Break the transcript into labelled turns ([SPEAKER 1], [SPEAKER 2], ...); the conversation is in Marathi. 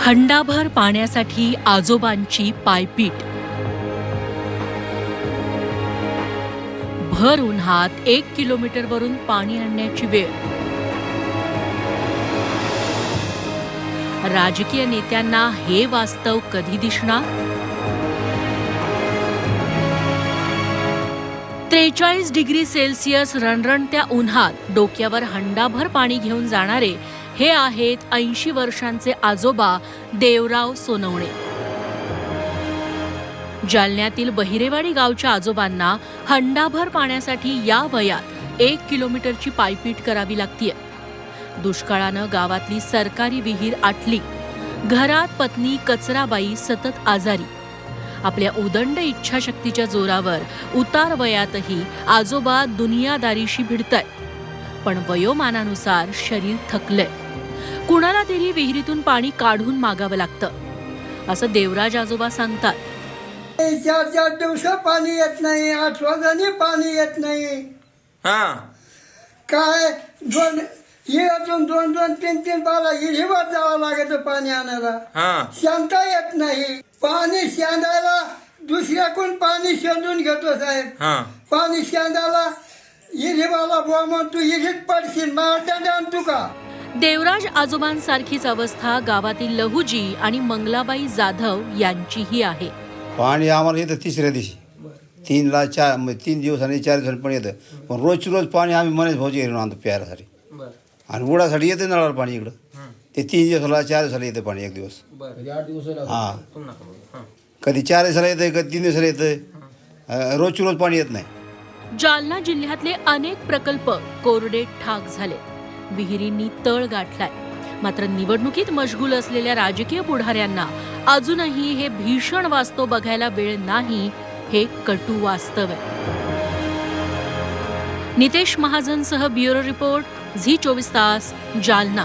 [SPEAKER 1] हंडाभर पाण्यासाठी आजोबांची पायपीट. भर उन्हात एक किलोमीटरवरून पाणी आणण्याची वेळ. राजकीय नेत्यांना हे वास्तव कधी दिसणार? त्रेचाळीस डिग्री सेल्सिअस रणरणत्या उन्हात डोक्यावर हंडाभर पाणी घेऊन जाणारे हे आहेत ऐंशी वर्षांचे आजोबा देवराव सोनवणे. जालन्यातील बहिरेवाडी गावच्या आजोबांना हंडाभर पाण्यासाठी या वयात एक किलोमीटरची पायपीट करावी लागतीय. दुष्काळानं गावातली सरकारी विहीर आटली. घरात पत्नी कचराबाई सतत आजारी. आपल्या उदंड इच्छाशक्तीच्या जोरावर उतार वयातही आजोबा दुनियादारीशी भिडतायत. पण वयोमानानुसार शरीर थकलंय. कुणाला तरी विहिरीतून पाणी काढून मागावं लागतं. असं देवराज आजोबा सांगतात.
[SPEAKER 2] चार चार दिवस पाणी येत नाही आठ वाजतानी पाणी येत नाही.
[SPEAKER 3] हा.
[SPEAKER 2] काय दोन हे अजून दोन दोन तीन तीन बारा हिरीवर जावं लागत पाणी आणायला.
[SPEAKER 3] हा.
[SPEAKER 2] शांता येत नाही. पाणी शांदायला दुसऱ्याकडून पाणी शोधून घेतो साहेब.
[SPEAKER 3] हा.
[SPEAKER 2] पाणी शांदायला हिरीवाला बुवा मग तू हिरीत पडशील मारदंड आणतो का?
[SPEAKER 1] देवराज आजोबांसारखीच अवस्था गावातील लहुजी आणि मंगलाबाई जाधव यांचीही आहे.
[SPEAKER 4] पाणी आम्हाला येतं तिसऱ्या दिवशी. तीनला चार म्हणजे तीन दिवस आणि चार दिवसांनी पण येतं. पण रोजची रोज पाणी आम्ही मनेच भाऊची घेऊन आणतो प्यायलासाठी आणि उडासाठी येतं नळाला पाणी इकडं. ते तीन दिवसाला चार दिवसाला येतं पाणी एक दिवस. हां. कधी चार दिवसाला येतं कधी तीन दिवसाला येतं. रोजची रोज पाणी येत नाही.
[SPEAKER 1] जालना जिल्ह्यातले अनेक प्रकल्प कोरडे ठाक झाले विहिरींनी तळ गाठलाय. मात्र निवडणुकीत मशगूल असलेल्या राजकीय पुढाऱ्यांना अजूनही हे भीषण वास्तव बघायला वेळ नाही हे कटू वास्तव आहे. नितेश महाजनसह ब्युरो रिपोर्ट झी चोवीस तास जालना.